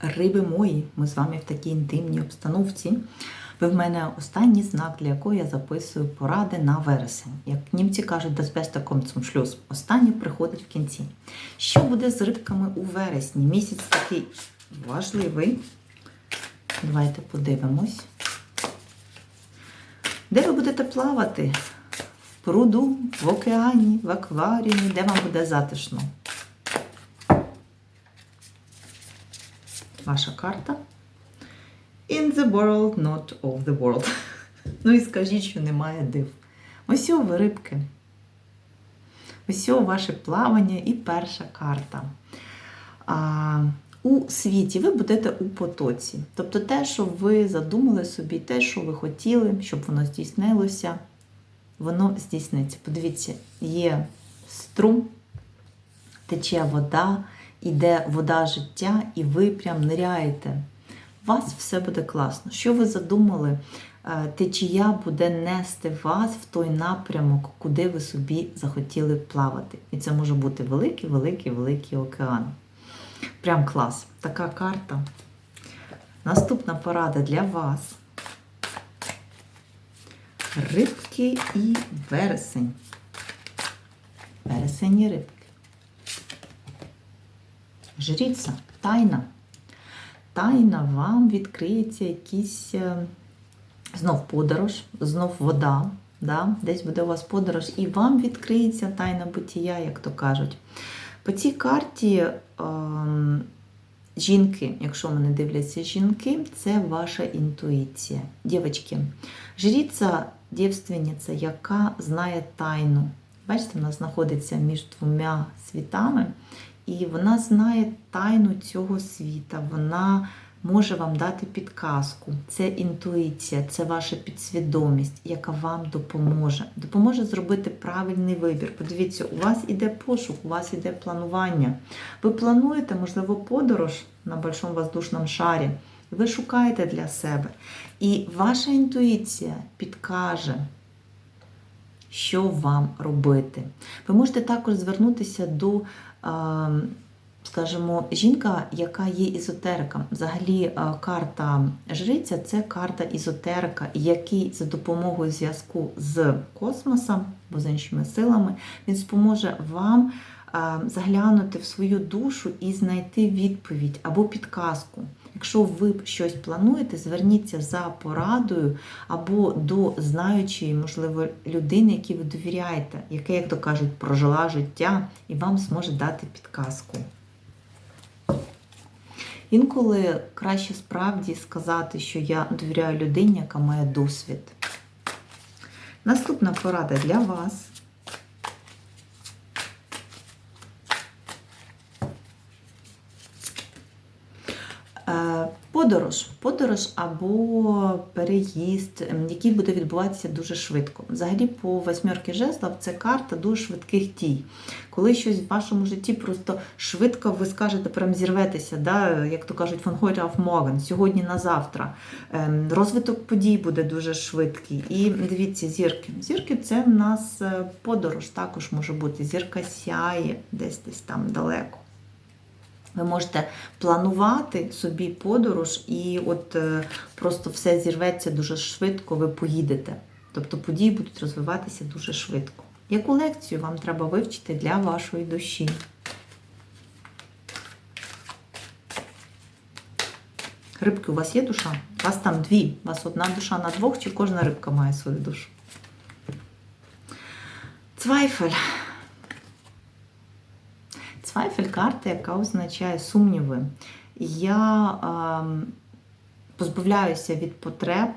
Риби мої, ми з вами в такій інтимній обстановці. Ви в мене останній знак, для якого я записую поради на вересень. Як німці кажуть, das Beste kommt zum Schluss. Останнє приходить в кінці. Що буде з рибками у вересні? Місяць такий важливий. Давайте подивимось. Де ви будете плавати? В пруду, в океані, в акваріумі, де вам буде затишно? Ваша карта. In the world, not of the world. Ну і скажіть, що немає див. Ось ви рибки. Ось ваше плавання і перша карта. А, у світі ви будете у потоці. Тобто те, що ви задумали собі, те, що ви хотіли, щоб воно здійснилося, воно здійсниться. Подивіться, є струм, тече вода, іде вода життя, і ви прям ниряєте. У вас все буде класно. Що ви задумали? Е, Течія буде нести вас в той напрямок, куди ви собі захотіли плавати. І це може бути великий, великий, великий океан. Прям клас. Така карта. Наступна порада для вас. Рибки і вересень. Вересень і рибки. Жріця, тайна. Тайна вам відкриється якийсь е, знов подорож, знов вода. Да? Десь буде у вас подорож, і вам відкриється тайна битія, як то кажуть. По цій карті ем, жінки, якщо мене дивляться жінки, це ваша інтуїція. Дівчатки, жріця, дівственниця, яка знає тайну. Бачите, вона знаходиться між двома світами, і вона знає тайну цього світа. Вона може вам дати підказку. Це інтуїція, це ваша підсвідомість, яка вам допоможе. Допоможе зробити правильний вибір. Подивіться, у вас іде пошук, у вас іде планування. Ви плануєте, можливо, подорож на большому воздушному шарі. Ви шукаєте для себе. І ваша інтуїція підкаже, що вам робити. Ви можете також звернутися до, скажімо, жінка, яка є ізотериком. Взагалі, карта жриця це карта ізотерика, який за допомогою зв'язку з космосом або з іншими силами, він споможе вам заглянути в свою душу і знайти відповідь або підказку. Якщо ви щось плануєте, зверніться за порадою або до знаючої, можливо, людини, якій ви довіряєте, яка, як то кажуть, прожила життя і вам зможе дати підказку. Інколи краще справді сказати, що я довіряю людині, яка має досвід. Наступна порада для вас. Подорож, подорож або переїзд, який буде відбуватися дуже швидко. Взагалі, по восьмерки жезлов це карта дуже швидких дій. Коли щось в вашому житті просто швидко ви скажете, прям зірветеся, да? як то кажуть, heute auf morgen, сьогодні на завтра. Розвиток подій буде дуже швидкий. І дивіться, зірки. Зірки це в нас подорож, також може бути. Зірка сяє десь десь там далеко. Ви можете планувати собі подорож, і от е, просто все зірветься дуже швидко, ви поїдете. Тобто події будуть розвиватися дуже швидко. Яку лекцію вам треба вивчити для вашої душі? Рибки, у вас є душа? У вас там дві. У вас одна душа на двох, чи кожна рибка має свою душу? Цвайфель. Цвайфель карта, яка означає сумніви. Я е, позбавляюся від потреб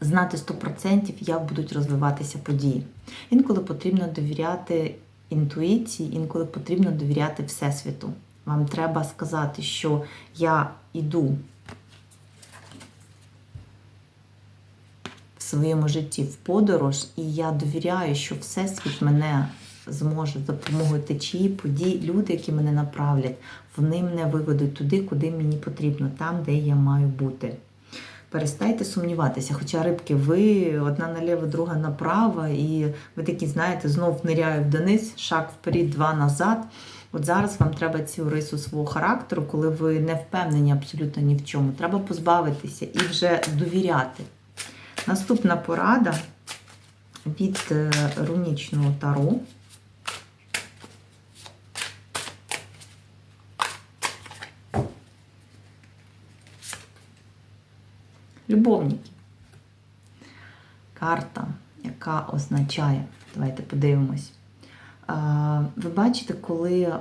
знати 100%, як будуть розвиватися події. Інколи потрібно довіряти інтуїції, інколи потрібно довіряти Всесвіту. Вам треба сказати, що я йду в своєму житті в подорож, і я довіряю, що Всесвіт мене зможе за допомогою течії, подій, люди, які мене направлять, вони мене виведуть туди, куди мені потрібно, там, де я маю бути. Перестайте сумніватися, хоча рибки, ви одна наліво, друга направо, і ви такі, знаєте, знов ниряю вниз, шаг вперед, два назад. От зараз вам треба цю рису свого характеру, коли ви не впевнені абсолютно ні в чому. Треба позбавитися і вже довіряти. Наступна порада від е, рунічного тару. Любовники. Карта, яка означає, давайте подивимось. Ви бачите, коли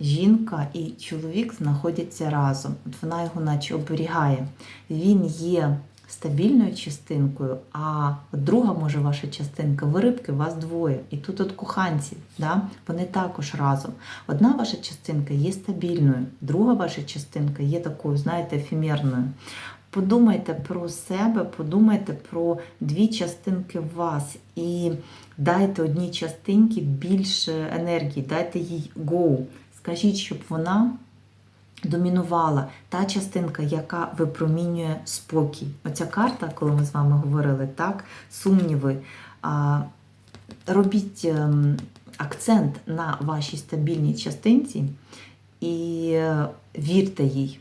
жінка і чоловік знаходяться разом, от вона його наче оберігає. Він є стабільною частинкою, а друга може ваша частинка, ви рибки, вас двоє. І тут от коханці, да? вони також разом. Одна ваша частинка є стабільною, друга ваша частинка є такою, знаєте, ефемерною. Подумайте про себе, подумайте про дві частинки вас і дайте одній частинці більше енергії, дайте їй go. Скажіть, щоб вона домінувала та частинка, яка випромінює спокій. Оця карта, коли ми з вами говорили, так, сумніви. Робіть ем, акцент на вашій стабільній частинці і е, вірте їй.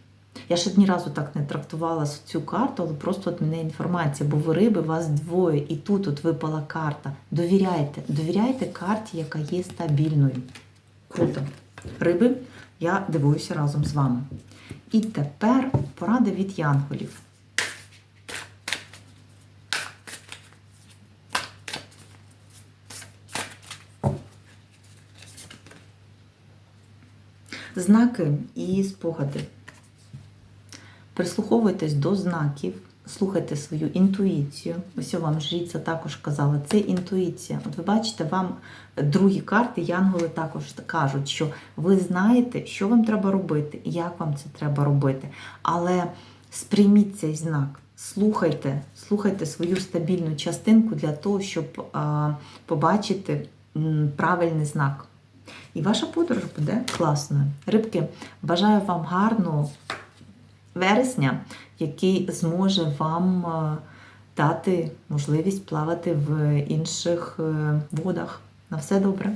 Я ще ні разу так не трактувала цю карту, але просто от мене інформація, бо ви риби, вас двоє, і тут от випала карта. Довіряйте, довіряйте карті, яка є стабільною. Круто. Риби, я дивуюся разом з вами. І тепер порада від янголів. Знаки і спогади. Прислуховуйтесь до знаків, слухайте свою інтуїцію. Ось я вам жриця також казала, це інтуїція. От ви бачите, вам другі карти, янголи також кажуть, що ви знаєте, що вам треба робити, як вам це треба робити. Але сприйміть цей знак, слухайте, слухайте свою стабільну частинку для того, щоб а, побачити правильний знак. І ваша подорож буде класною. Рибки, бажаю вам гарного вересня, який зможе вам е, дати можливість плавати в інших е, водах. На все добре.